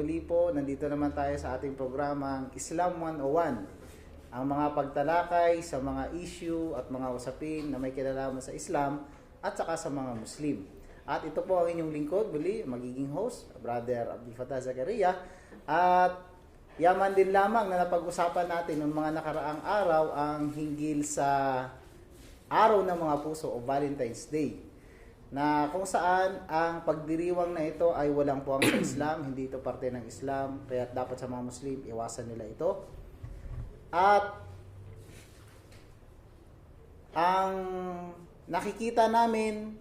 muli po nandito naman tayo sa ating programang Islam 101 ang mga pagtalakay sa mga issue at mga usapin na may kinalaman sa Islam at saka sa mga Muslim. At ito po ang inyong lingkod, muli, magiging host, Brother Abdul Fatah Zakaria. At yaman din lamang na napag-usapan natin ng mga nakaraang araw ang hinggil sa araw ng mga puso o Valentine's Day na kung saan ang pagdiriwang na ito ay walang puwang sa Islam, hindi ito parte ng Islam, kaya dapat sa mga Muslim, iwasan nila ito. At ang nakikita namin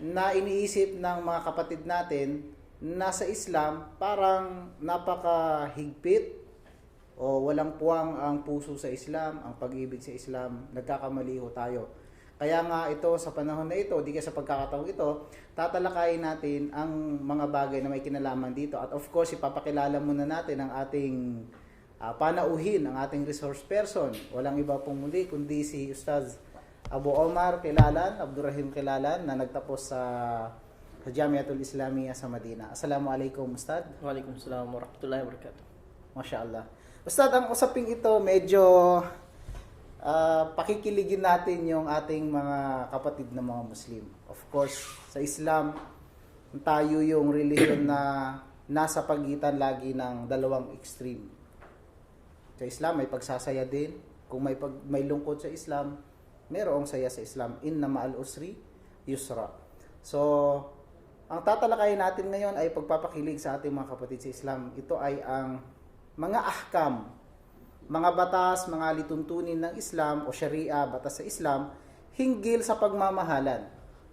na iniisip ng mga kapatid natin na sa Islam, parang napakahigpit o walang puwang ang puso sa Islam, ang pag-ibig sa Islam, nagkakamali ho tayo. Kaya nga ito sa panahon na ito, di ka sa pagkakataong ito, tatalakayin natin ang mga bagay na may kinalaman dito. At of course, ipapakilala muna natin ang ating ah, panauhin, ang ating resource person. Walang iba pong muli, kundi si Ustaz Abu Omar Kilalan, Abdurrahim Kilalan, na nagtapos sa sa Jamiatul Islamiyah sa Madina. Assalamualaikum, Ustad. Waalaikumsalam warahmatullahi wabarakatuh. Masya Allah. Ustad, ang usaping ito medyo ah, pakikiligin natin yung ating mga kapatid na mga Muslim. Of course, sa Islam, tayo yung religion na nasa pagitan lagi ng dalawang extreme. Sa Islam, may pagsasaya din. Kung may, pag, may lungkot sa Islam, mayroong saya sa Islam. Inna ma'al usri, yusra. So, ang tatalakayin natin ngayon ay pagpapakilig sa ating mga kapatid sa Islam. Ito ay ang mga ahkam, mga batas, mga lituntunin ng Islam o Sharia, batas sa Islam, hinggil sa pagmamahalan.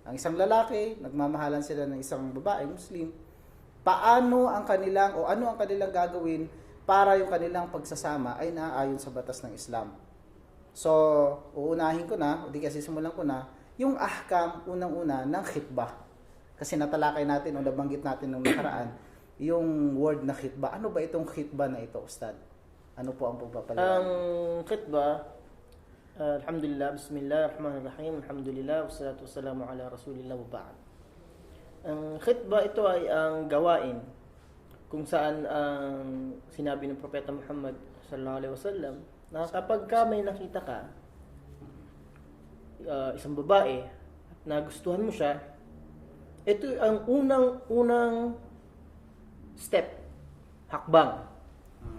Ang isang lalaki, nagmamahalan sila ng isang babae, Muslim, paano ang kanilang o ano ang kanilang gagawin para yung kanilang pagsasama ay naaayon sa batas ng Islam. So, uunahin ko na, o di kasi simulan ko na, yung ahkam, unang-una, ng khitbah. Kasi natalakay natin o nabanggit natin nung nakaraan, yung word na khitbah. Ano ba itong khitbah na ito, Ustad? Ano po ang Ang pagpapaliwanag? khitbah, uh, alhamdulillah, bismillah, rahman rahim, alhamdulillah, wassalatu wassalamu ala rasulillah wa ba'd. Ang khitbah ito ay ang gawain kung saan ang sinabi ng Propeta Muhammad sallallahu alaihi wasallam na kapag ka may nakita ka uh, isang babae at nagustuhan mo siya, ito ang unang-unang step, hakbang.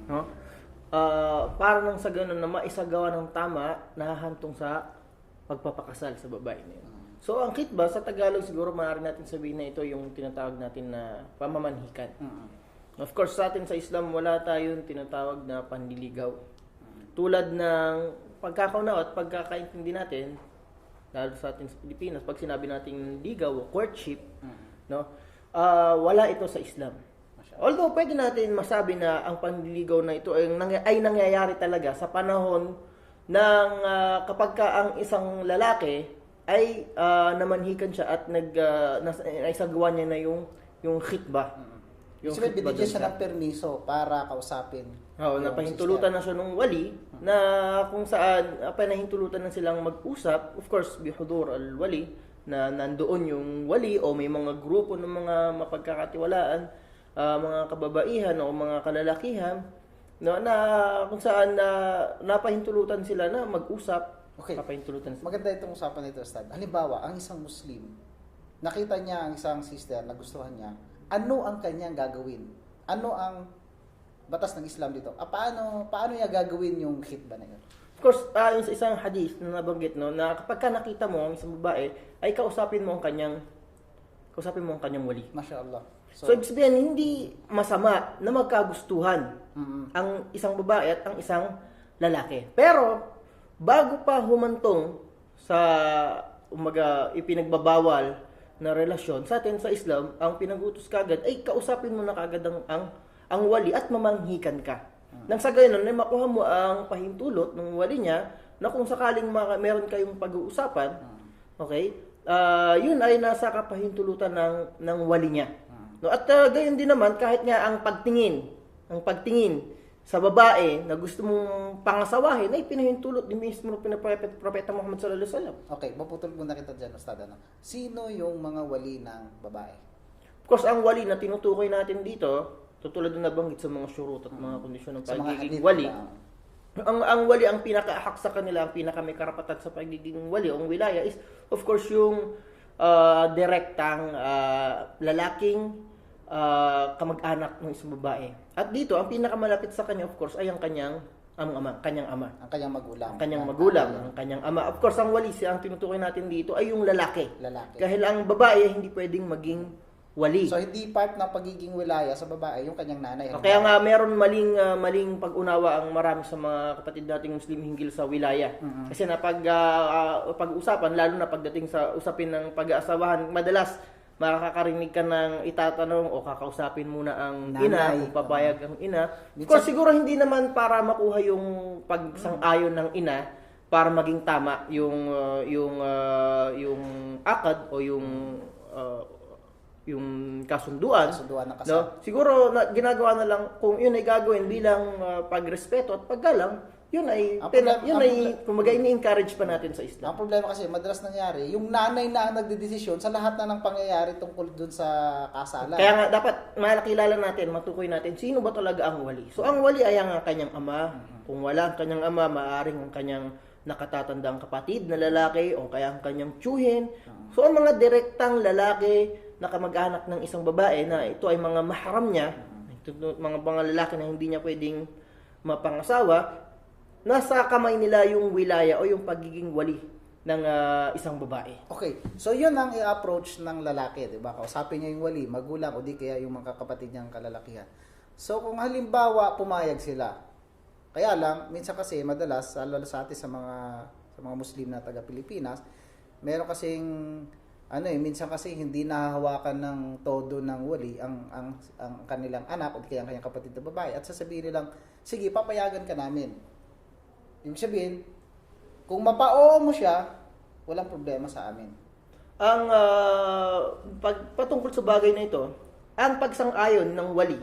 No? Ah, para nang sa ganun na maisagawa ng tama, nahahantong sa pagpapakasal sa babae na yun. So, ang kitba, sa Tagalog siguro maaari natin sabihin na ito yung tinatawag natin na pamamanhikan. Mm. Of course, sa atin sa Islam, wala tayong tinatawag na panliligaw. Tulad ng pagkakaunawa at pagkakaintindi natin, lalo sa atin sa Pilipinas, pag sinabi nating ligaw o courtship, no, ah, wala ito sa Islam. Although pwede natin masabi na ang panliligaw na ito ay, ay nangyayari talaga sa panahon ng ah, kapag ka ang isang lalaki ay ah, namanhikan siya at nag uh, naisagawa niya na yung yung khitbah. Yung khitbah binigyan dun siya sa- ng permiso para kausapin. Oo, yung napahintulutan na siya nung wali na kung saan uh, panahintulutan na silang mag-usap, of course, bihudur al-wali, na nandoon yung wali o may mga grupo ng mga mapagkakatiwalaan, ah, mga kababaihan o mga kalalakihan, no, na kung saan na napahintulutan sila na mag-usap, Okay. napahintulutan sila. Maganda itong usapan nito, Ustad. Halimbawa, ang isang Muslim, nakita niya ang isang sister, nagustuhan niya, ano ang kanyang gagawin? Ano ang batas ng Islam dito? Ah, paano, paano niya gagawin yung khitbah na yun? Of course, ayon sa isang hadith na nabanggit no, na kapag ka nakita mo ang isang babae, ay kausapin mo ang kanyang kausapin mo ang kanyang wali. Masya Allah. So, ibig sabihin, hindi masama na magkagustuhan mm, ang isang babae at ang isang lalaki. Pero, bago pa humantong sa umaga, ipinagbabawal na relasyon, sa atin sa Islam, ang pinag-utos kagad ay kausapin mo na kagad ang, ang, ang wali at mamanghikan ka. Nang sa gayon, ay makuha mo ang pahintulot ng wali niya na kung sakaling maka, meron kayong pag-uusapan, okay, ah, yun ay nasa kapahintulutan ng, ng wali niya. No, at uh, gayon din naman, kahit nga ang pagtingin, ang pagtingin sa babae na gusto mong pangasawahin ay pinahintulot din mismo ng pinapropeta propeta Muhammad sallallahu alaihi wasallam. Okay, maputol muna kita dyan, Ustad. Ano? Sino yung mga wali ng babae? Of course, ang wali na tinutukoy natin dito, tutulad na nabanggit sa mga syurut at mga kondisyon ng pagiging wali, diba? ang ang wali ang pinakaahak sa kanila, ang pinaka may karapatan sa pagiging wali o ang wilaya is of course yung ah, direktang ah, lalaking ah, kamag-anak ng isang babae. At dito ang pinakamalapit sa kanya of course ay ang kanyang ang ama, kanyang ama. Ang kanyang magulang. Ang kanyang Yan, magulang, ang kanyang ama. Of course, ang wali ang tinutukoy natin dito ay yung lalaki. Lalaki. Dahil ang babae hindi pwedeng maging wali. So hindi part ng pagiging wilaya sa babae yung kanyang nanay. Kaya nga meron maling ah, maling pag-unawa ang marami sa mga kapatid nating Muslim hinggil sa wilaya. Kasi na pag ah, ah, pag-usapan lalo na pagdating sa usapin ng pag-aasawahan, madalas makakarinig ka ng itatanong o kakausapin muna ang ina Nanay. kung papayag ang ina. Of course, siguro hindi naman para makuha yung pagsang-ayon ng ina para maging tama yung ah, yung ah, yung akad o yung ah, yung kasunduan. Kasunduan ng kasal. No? Siguro na, ginagawa na lang kung yun ay gagawin bilang ah, pagrespeto at paggalang, yun ay Ang pina, problema- yun ang ay kumaga ini-encourage pa natin sa Islam. Ang problema kasi, madalas nangyari, yung nanay na ang nagdedesisyon sa lahat na ng pangyayari tungkol dun sa kasalan. Kaya nga dapat makilala natin, matukoy natin sino ba talaga ang wali. So ang wali ay ang kanyang ama. Kung wala ang kanyang ama, maaring ang kanyang nakatatandang kapatid na lalaki o kaya ang kanyang tiyuhin. So ang mga direktang lalaki na kamag-anak ng isang babae na ito ay mga mahram niya, ito, mga mga lalaki na hindi niya pwedeng mapangasawa, nasa kamay nila yung wilaya o yung pagiging wali ng ah, isang babae. Okay, so yun ang i-approach ng lalaki, di ba? Kausapin niya yung wali, magulang, o di kaya yung mga kapatid niyang kalalakihan. So kung halimbawa pumayag sila, kaya lang, minsan kasi madalas, lalo sa atin sa mga sa mga Muslim na taga Pilipinas, meron kasing ano eh, minsan kasi hindi nahahawakan ng todo ng wali ang ang ang kanilang anak o kaya ang kanyang kapatid na babae at sasabihin nilang, sige, papayagan ka namin. Ibig sabihin, kung mapao mo siya, walang problema sa amin. Ang ah, pag patungkol sa bagay na ito, ang pagsang-ayon ng wali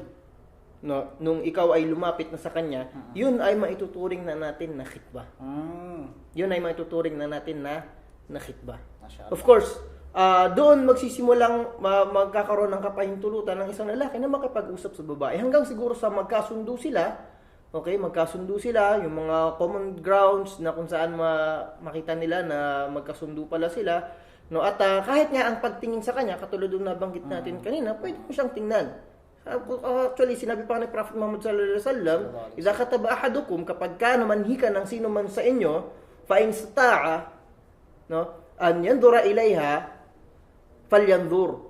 no nung ikaw ay lumapit na sa kanya, yun ay maituturing na natin na khitbah. Mm. Yun ay maituturing na natin na na khitbah. Masyado. Of course, ah, doon magsisimulang ma- magkakaroon ng kapahintulutan ng isang lalaki na makipag-usap sa babae hanggang siguro sa magkasundo sila. Okay, magkasundo sila, yung mga common grounds na kung saan ma- makita nila na magkasundo pala sila. No, at ah, kahit nga ang pagtingin sa kanya, katulad ng nabanggit natin kanina, pwede mo siyang tingnan. Ah, Actually, sinabi pa ni Prophet Muhammad sallallahu alaihi wasallam, "Idza kataba ahadukum kapag ka namanhikan ng sino man sa inyo, fa in stata'a no? An yandura ilaiha falyanzur.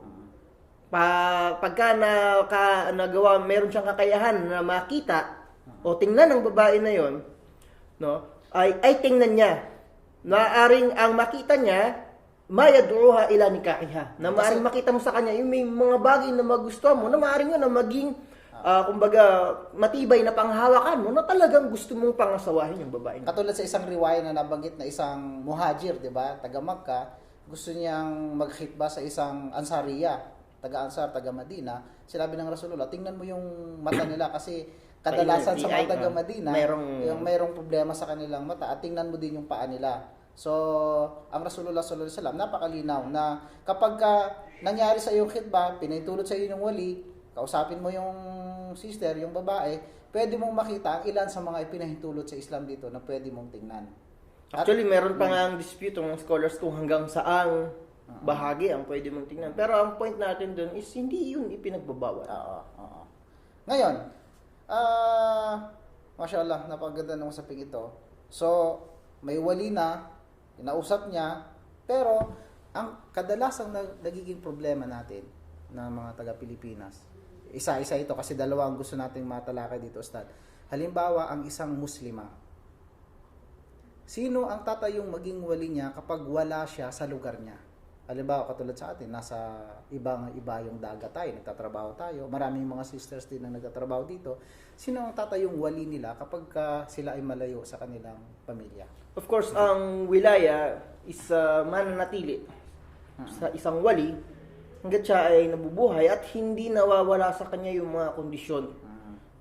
Pa pagka na ka, nagawa meron siyang kakayahan na makita o tingnan ng babae na 'yon, no? Ay ay tingnan niya. Naaring ang makita niya mayad'uha ila nikahiha. Na maaring makita mo sa kanya yung may mga bagay na magustuhan mo, na maaring yun na maging ah, kumbaga matibay na panghawakan mo na talagang gusto mong pangasawahin yung babae. Katulad sa isang riwaya na nabanggit na isang muhajir, di ba? Taga Makkah, gusto niyang maghitba sa isang ansariya, taga Ansar, taga Madina. Sinabi ng Rasulullah, tingnan mo yung mata nila kasi kadalasan sa mga taga Madina, merong- yung mayroong problema sa kanilang mata at tingnan mo din yung paa nila. So, ang Rasulullah sallallahu alaihi wasallam napakalinaw na kapag ka nangyari sa iyong khitbah, pinahintulot sa iyo ng wali, kausapin mo yung sister, yung babae, pwede mong makita ang ilan sa mga ipinahintulot sa Islam dito na pwede mong tingnan. At- Actually, meron pa nga ang dispute ng scholars kung hanggang saang bahagi ang pwede mong tingnan. Pero ang point natin doon is hindi yun ipinagbabawal. Oo, oo. Ngayon, ah, mashallah, napaganda ng usaping ito. So, may wali na, inausap niya, pero ang kadalasang nag- nagiging problema natin na mga taga Pilipinas, isa-isa ito kasi dalawa ang gusto nating matalakay dito, Ustad. Halimbawa, ang isang muslima. Sino ang tatayong maging wali niya kapag wala siya sa lugar niya? Halimbawa, katulad sa atin, nasa ibang iba yung dagat tayo, nagtatrabaho tayo. Maraming mga sisters din na nagtatrabaho dito. Sino ang tatayong wali nila kapag ka sila ay malayo sa kanilang pamilya? Of course, ang wilaya is uh, mananatili sa isang wali hanggat siya ay nabubuhay at hindi nawawala sa kanya yung mga kondisyon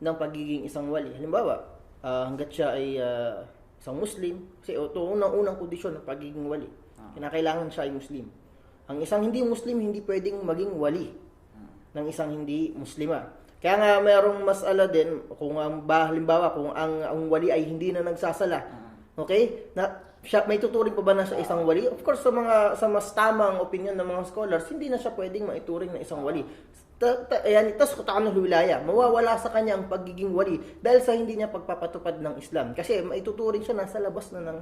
ng pagiging isang wali. Halimbawa, ah, hanggat siya ay ah, isang Muslim, kasi ito unang-unang kondisyon ng pagiging wali. Kinakailangan siya ay Muslim. Ang isang hindi Muslim, hindi pwedeng maging wali. ng isang hindi muslima. Kaya nga mayroong masala din kung ang ba, halimbawa kung ang ang wali ay hindi na nagsasala. Okay? Na siya may tuturing pa ba na siya isang wali? Of course sa mga sa mas tamang opinion ng mga scholars, hindi na siya pwedeng maituring na isang wali. Ta, ta, ayan, tas kutaan ng wilaya, mawawala sa kanya ang pagiging wali dahil sa hindi niya pagpapatupad ng Islam. Kasi maituturing siya nasa labas na ng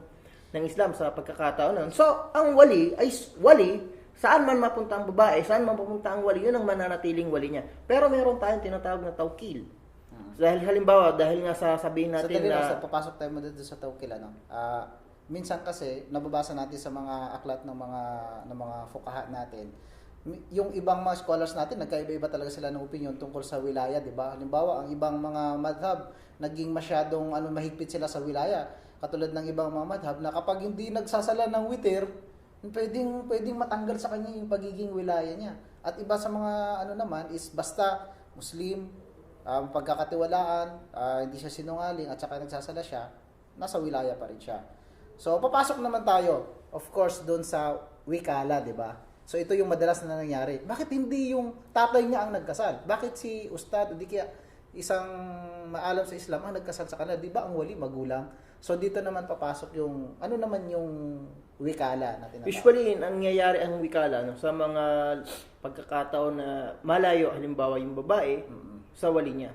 ng Islam sa pagkakataon. So, ang wali ay wali, saan man mapunta ang babae, saan man mapunta ang wali, yun ang mananatiling wali niya. Pero meron tayong tinatawag na tawkil. Dahil halimbawa, dahil nga sa sabihin Sa natin lang, na... sa papasok tayo mo dito sa tawkil, ano? Ah, minsan kasi, nababasa natin sa mga aklat ng mga ng mga fukaha natin, yung ibang mga scholars natin, nagkaiba-iba talaga sila ng opinion tungkol sa wilaya, di ba? Halimbawa, ang ibang mga madhab, naging masyadong ano, mahigpit sila sa wilaya. Katulad ng ibang mga madhab na kapag hindi nagsasala ng witir, pwedeng, pwedeng matanggal sa kanya yung pagiging wilaya niya. At iba sa mga ano naman is basta Muslim, um, pagkakatiwalaan, ah, hindi siya sinungaling at saka nagsasala siya, nasa wilaya pa rin siya. So, papasok naman tayo, of course, doon sa wikala, di ba? So, ito yung madalas na nangyayari. Bakit hindi yung tatay niya ang nagkasal? Bakit si ustad, di kaya isang maalam sa Islam ang nagkasal sa kanila? Di ba ang wali magulang? So, dito naman papasok yung, ano naman yung wikala na tinatawag? Usually, nangyayari ang wikala no, sa mga pagkakataon na malayo, halimbawa yung babae, sa wali niya.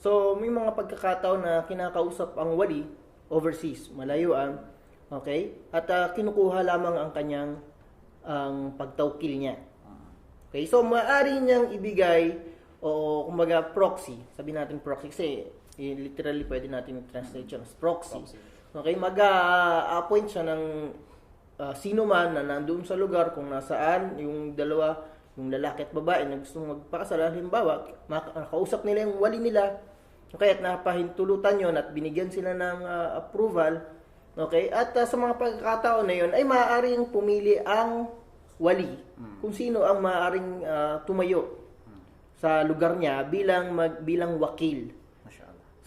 So, may mga pagkakataon na kinakausap ang wali overseas, malayuan, okay? At ah, kinukuha lamang ang kanyang ang pagtawkil niya. Okay, so maaari niyang ibigay o kumbaga proxy, sabi natin proxy kasi literally pwede natin i-translate siya as proxy. Proxy. Okay, mag-appoint siya ng ah, sino man na nandoon sa lugar kung nasaan yung dalawa, yung lalaki at babae na gustong magpakasal. Halimbawa, mak- nakausap nila yung wali nila, okay, at napahintulutan yon at binigyan sila ng ah, approval, okay, at ah, sa mga pagkakataon na yon ay maaaring pumili ang wali kung sino ang maaaring ah, tumayo sa lugar niya bilang mag, bilang wakil.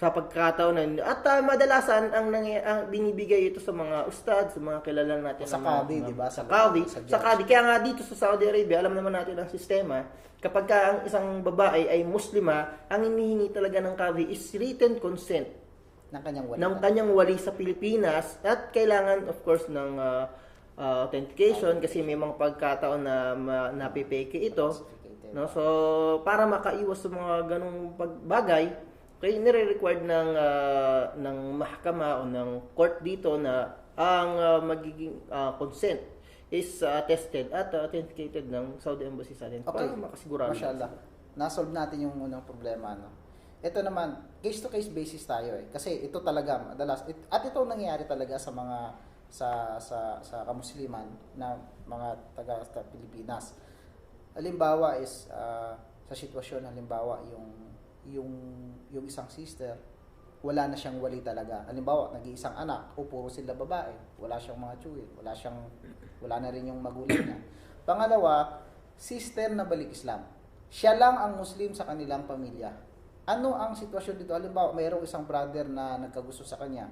Sa pagkakataon na. At ah, madalasan ang, nangy- ang binibigay ito sa mga ustad, sa mga kilala natin. Sa mga- di ba? Sa Sa- qadi. sa Sa, judge. qadi. Kaya nga dito sa Saudi Arabia, alam naman natin ang sistema, kapag ka ang isang babae ay muslima, ang hinihingi talaga ng qadi is written consent Ng kanyang wali. ng kanyang wali sa Pilipinas at kailangan of course ng ah, ah, authentication kasi may mga pagkataon na ma- napipeke ito no so para makaiwas sa mga ganong pagbagay kaya nire-required ng ah, ng mahkama o ng court dito na ang ah, magiging ah, consent is ah, attested at authenticated ng Saudi Embassy sa atin Okay. para makasigurado Mashallah. Nasolve natin yung unang problema, no? Ito naman, case-to-case basis tayo eh. Kasi ito talaga, madalas, it- at ito ang nangyayari talaga sa mga, sa, sa, sa kamusliman na mga taga sa Pilipinas. Halimbawa is, ah, sa sitwasyon, halimbawa, yung, yung, yung isang sister, wala na siyang wali talaga. Halimbawa, nag-iisang anak, o puro sila babae, wala siyang mga tsuwi, wala siyang, wala na rin yung magulang niya. Pangalawa, sister na balik Islam. Siya lang ang Muslim sa kanilang pamilya. Ano ang sitwasyon dito? Halimbawa, mayroong isang brother na nagkagusto sa kanya.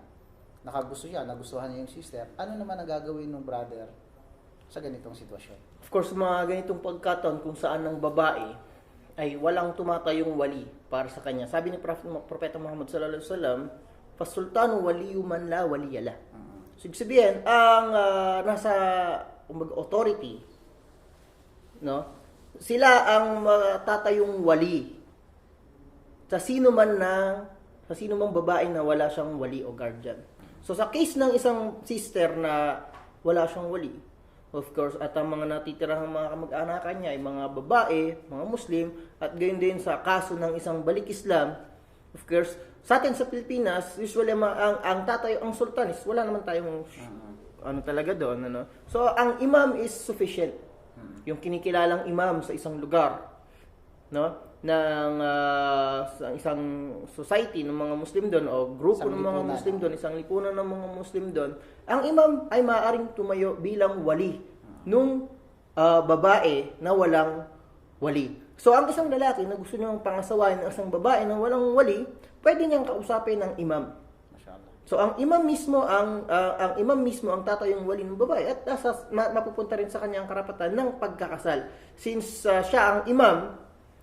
Nakagusto siya, nagustuhan niya yung sister. Ano naman ang gagawin ng brother sa ganitong sitwasyon? Of course, mga ganitong pagkataon kung saan ang babae ay walang tumatayong wali para sa kanya. Sabi ni Prophet, Propeta Muhammad sallallahu alaihi wasallam, "Fasultanu waliyu man la waliyala." So, ibig sabihin, ang ah, nasa kumbaga, authority, no? Sila ang matatayong wali sa sino man na sa sino mang babae na wala siyang wali o guardian. So sa case ng isang sister na wala siyang wali, of course, at ang mga natitirang mga kamag-anakan niya ay mga babae, mga Muslim, at gayon din sa kaso ng isang balik Islam, of course, sa atin sa Pilipinas, usually ma- ang, ang tatay, ang sultan is, wala naman tayong ano talaga doon, ano. So, ang imam is sufficient. Yung kinikilalang imam sa isang lugar, no? Ng sa isang society ng mga Muslim doon o grupo Isang ng mga lipunan. Muslim doon, isang lipunan ng mga Muslim doon, ang imam ay maaaring tumayo bilang wali nung ah, babae na walang wali. So ang isang lalaki na gusto niyang pangasawain ng isang babae na walang wali, pwede niyang kausapin ng imam. So ang imam mismo ang ah, ang imam mismo ang tatayong wali ng babae at nasa, ma- mapupunta rin sa kanya ang karapatan ng pagkakasal. Since ah, siya ang imam,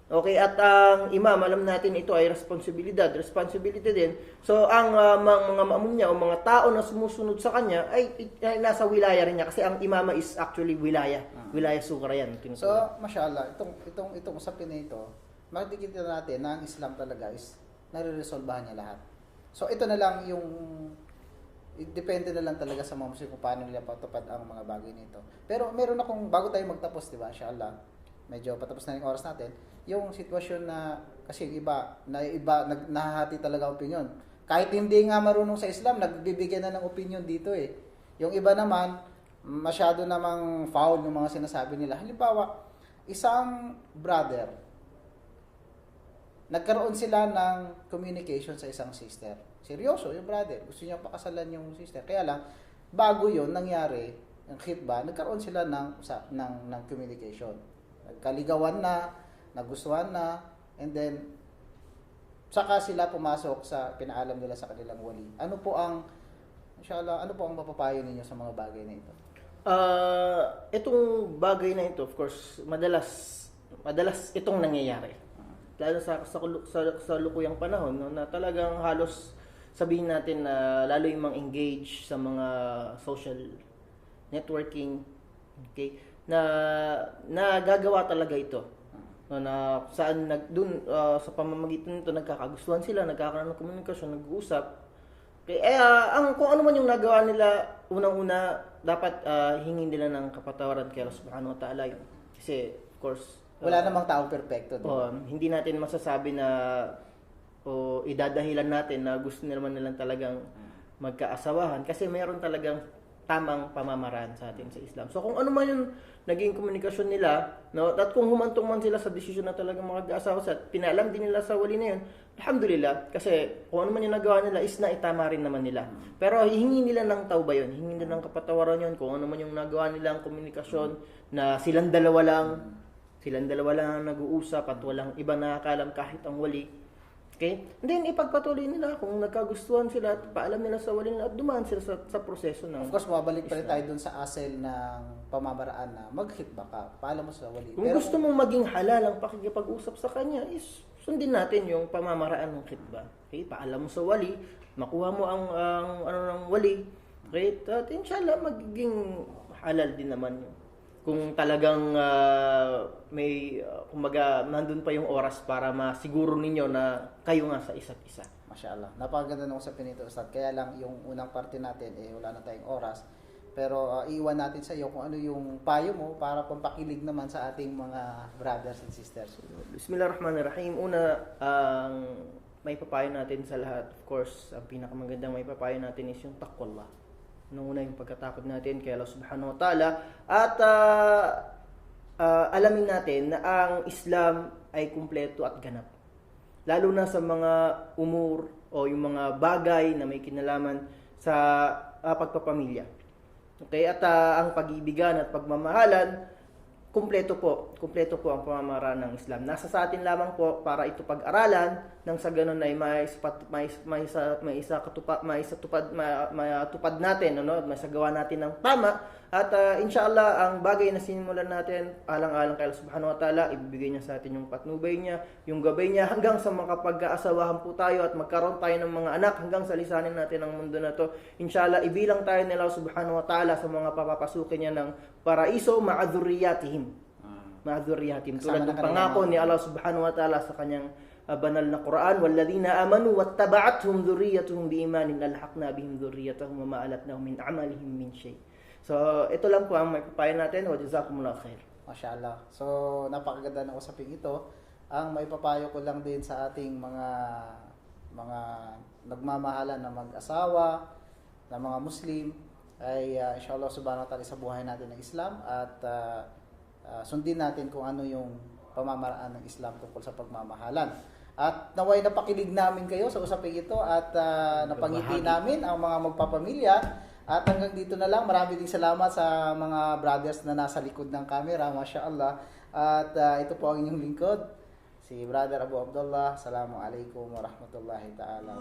Okay, at ang imam, alam natin ito ay responsibilidad, responsibility din. So, ang ah, mga, mga maamum niya o mga tao na sumusunod sa kanya ay, ay nasa wilaya rin niya kasi ang imama is actually wilaya. Wilaya sukra yan. Ah. So, mashallah, itong, itong, itong usapin na ito, makikita natin na ang Islam talaga is nare-resolbahan niya lahat. So, ito na lang yung depende na lang talaga sa mga Muslim kung paano nila patupad ang mga bagay nito. Pero meron akong, bago tayo magtapos, di ba, inshallah, medyo patapos na yung oras natin, yung sitwasyon na, kasi iba, na iba, nag, nahahati talaga opinion. Kahit hindi nga marunong sa Islam, nagbibigyan na ng opinion dito eh. Yung iba naman, masyado namang foul yung mga sinasabi nila. Halimbawa, isang brother, nagkaroon sila ng communication sa isang sister. Seryoso, yung brother. Gusto niya pakasalan yung sister. Kaya lang, bago yon nangyari, yung khitbah, nagkaroon sila ng, sa, ng, ng communication. Nagkaligawan na, nagustuhan na, and then, saka sila pumasok sa pinaalam nila sa kanilang wali. Ano po ang, inshallah, ano po ang mapapayo ninyo sa mga bagay na ito? Ah, itong bagay na ito, of course, madalas madalas itong nangyayari. Lalo sa sa, sa, sa lukuyang panahon no, na talagang halos sabihin natin na lalo yung mga engage sa mga social networking okay na nagagawa talaga ito no, na saan nag dun ah, sa pamamagitan nito nagkakagustuhan sila nagkakaroon ng komunikasyon nag-uusap Okay, eh, ah, ang kung ano man yung nagawa nila, unang-una, dapat ah, hingin nila ng kapatawaran kay Allah subhanahu wa ta'ala yun. Kasi, of course, Wala namang taong perfecto, di ba? oh, hindi natin masasabi na o idadahilan natin na gusto naman nilang talagang magkaasawahan kasi mayroon talagang tamang pamamaraan sa atin sa Islam. So kung ano man yung naging komunikasyon nila, no, at kung humantong man sila sa desisyon na talagang mag-asawa sa at pinaalam din nila sa wali na yun, alhamdulillah, kasi kung ano man yung nagawa nila is na itama rin naman nila. Pero hihingi nila ng tauba yun, hihingi nila ng kapatawaran yun, kung ano man yung nagawa nilang komunikasyon na silang dalawa lang, silang dalawa lang ang nag-uusap at walang iba nakakalam kahit ang wali. Okay? And then, ipagpatuloy nila kung nagkagustuhan sila at paalam nila sa wali nila at dumaan sila sa, sa proseso ng... Of course, mabalik pa rin tayo dun sa asel ng pamamaraan na mag-hitba ka. Paalam mo sa wali. Kung gusto mong maging halal ang pakikipag-usap sa kanya, is sundin natin yung pamamaraan ng khitba. Okay? Paalam mo sa wali, makuha mo ang, ang ano ng wali. Okay? At inshallah, magiging halal din naman yun. Kung talagang ah, may, uh, kumbaga, nandun pa yung oras para masiguro ninyo na kayo nga sa isa't isa. Mashallah. Napakaganda ng usapin nito, Ustad. Kaya lang yung unang parte natin, eh, wala na tayong oras. Pero uh, iwan natin sa iyo kung ano yung payo mo para pampakilig naman sa ating mga brothers and sisters. Bismillahirrahmanirrahim. Una, ang may papayo natin sa lahat, of course, ang pinakamagandang may papayo natin is yung takwallah. Una yung pagkatakot natin kay Allah subhanahu wa ta'ala. At ah, ah, alamin natin na ang Islam ay kumpleto at ganap. Lalo na sa mga umur o yung mga bagay na may kinalaman sa ah, pagpapamilya. Okay, at ah, ang pag-ibigan at pagmamahalan, kumpleto po, kumpleto po ang pamamaraan ng Islam. Nasa sa atin lamang po para ito pag-aralan nang sa ganun ay may sapat may may isa may isa katupad may isa tupad may, may tupad natin ano, may sagawa natin ng tama at ah, inshallah ang bagay na sinimulan natin alang-alang kay Allah Subhanahu wa Ta'ala ibibigay niya sa atin yung patnubay niya, yung gabay niya hanggang sa makapag-aasawahan po tayo at magkaroon tayo ng mga anak hanggang sa lisanin natin ang mundo na to. Inshallah ibilang tayo ni Allah Subhanahu wa Ta'ala sa mga papapasukin niya ng paraiso ma'adhurriyatihim. Ma'adhurriyatihim. Kasama tulad ng pangako ni Allah Subhanahu wa Ta'ala sa kanyang uh, banal na Quran walladhina amanu wattaba'athum dhurriyyatuhum biimanin alhaqna bihim dhurriyyatahum wa ma alatnahum min amalihim min shay so ito lang po ang may papayo natin wa jazakumullahu khair Mashallah. So, napakaganda ng usapin ito. Ang may papayo ko lang din sa ating mga mga nagmamahalan na mag-asawa, na mga Muslim, ay uh, inshallah subhanahu wa ta'ala sa buhay natin ng Islam at ah, ah, sundin natin kung ano yung pamamaraan ng Islam tungkol sa pagmamahalan. At naway napakilig namin kayo sa usaping ito at ah, napangiti namin ang mga magpapamilya. At hanggang dito na lang, marami ding salamat sa mga brothers na nasa likod ng camera, Masya Allah. At ah, ito po ang inyong lingkod, si Brother Abu Abdullah. Assalamualaikum warahmatullahi ta'ala.